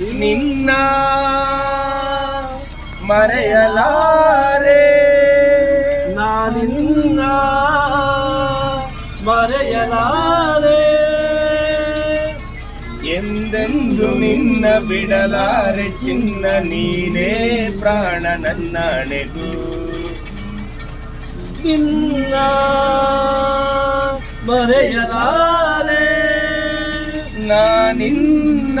ನಿನ್ನ ಮರೆಯಲಾರೆ. ನಾನಿನ್ನ ಮರೆಯಲಾರೆ. ಎಂದೆಂದು ನಿನ್ನ ಬಿಡಲಾರೆ ಚಿನ್ನ ನೀನೇ ಪ್ರಾಣ ನನ್ನಣೆಗೂ ನಿನ್ನ ಮರೆಯಲಾರೆ. ನಾನಿನ್ನ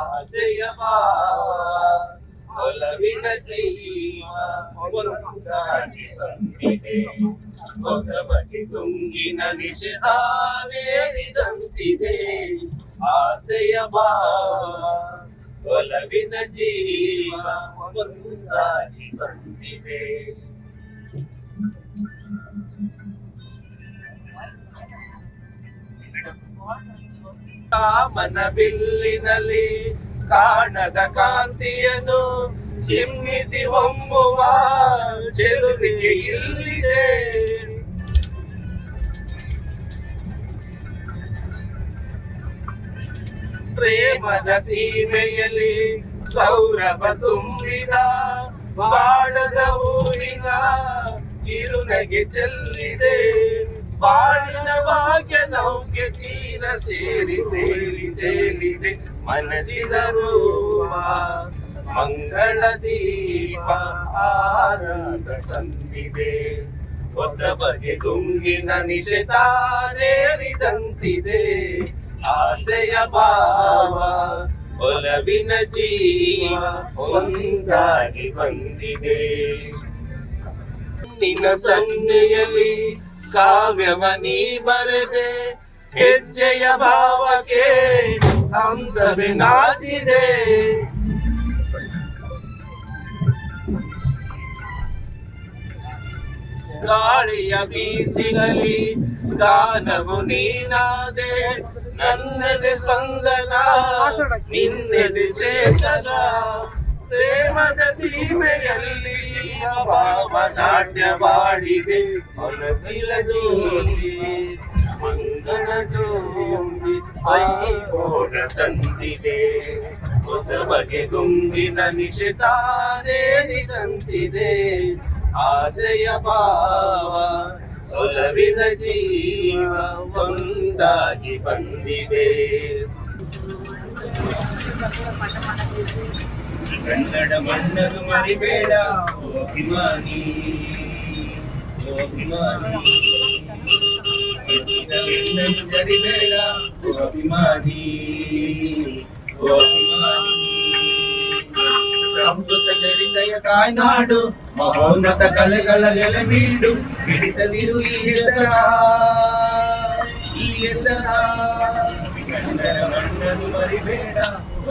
ಆಸೆಯ ಭಾವ ಒಲವಿನ ಜೀವ ಒಂದಾಗಿ ಬಂದಿದೆ ಹೊಸ ಬಗೆ ತುಂಗಿನ ನಿಷೇಧಾನೇರಿದಂತಿದೆ ಆಸೆಯ ಭಾವ ಒಲವಿನ ಜೀವ ಒಂದಾಗಿ ಬಂದಿದೆ ಕಾಮನ ಬಿಲ್ಲಿನಲ್ಲಿ ಕಾಣದ ಕಾಂತಿಯನ್ನು ಚಿಮ್ಮಿಸಿ ಹೊಮ್ಮುವ ಚೆಲುವಿಗೆ ಇಲ್ಲಿದೆ. ಪ್ರೇಮದ ಸೀಮೆಯಲ್ಲಿ ಸೌರಭ ತುಂಬಿದ ಬಾಣದ ಊರಿನ ಕಿರುನಗೆ ಚೆಲ್ಲಿದೆ. ಬಾಳಿನ ಭಾಗ್ಯ ನೌಕೆ ತೀರ ಸೇರಿ ಸೇರಿ ಸೇರಿದೆ. ಮನಸ್ಸಿನ ರೂಪ, ಮಂಗಳ ದೀಪ ಆನಂದ ತಂದಿದೆ. ಹೊಸ ಬಗೆ ಗುಂಗಿನ ನಿಷೇತಾರೇರಿದಂತಿದೆ ಆಸೆಯ ಭಾವ, ಒಲವಿನ ಜೀವ ಒಂದಾಗಿ ಬಂದಿದೆ. ನಿನ್ನ ಸನ್ನೆಯಲ್ಲಿ ಕಾವ್ಯವ ನೀ ಬರೆದೆ, ಹೆಜ್ಜೆಯ ಭಾವಕ್ಕೆ ಹಂಸವೆ ನಾಚಿದೆ. ಗಾಳಿಯ ಬೀಸಿನಲ್ಲಿ ಗಾನವು ನೀನಾದೆ, ನನ್ನದೆ ಸ್ಪಂದನ, ನಿನ್ನದೆ ಚೇತನ. ಪ್ರೇಮದ ಸೀಮೆಯಲ್ಲಿ ಭಾವ ನಾಟ್ಯವಾಡಿದೆ ಮನಸ್ಸಿನ ಜ್ಯೋತಿ, ಮಂಗನ ಜ್ಯೋತಿ ಐಕೋಣ ತಂದಿದೆ. ಹೊಸ ಬಗೆ ಗುಂಗಿನ ನಿಶಿತಾನೇರಿದಂತಿದೆ ಆಸೆಯ ಭಾವ, ಒಲವಿನ ಜೀವ ಒಂದಾಗಿ ಬಂದಿದೆ. కన్నడ మన్నను మరివేళ అభిమాని జరివేళ అభిమాని అమృత జరిదయ కాయనాడు మహోన్నత కలగల గెలవీడు విడిసలిరు ఈ ఎదరా ఈ ఎదరా కన్నడ ಬಿಡಿಸದಿರು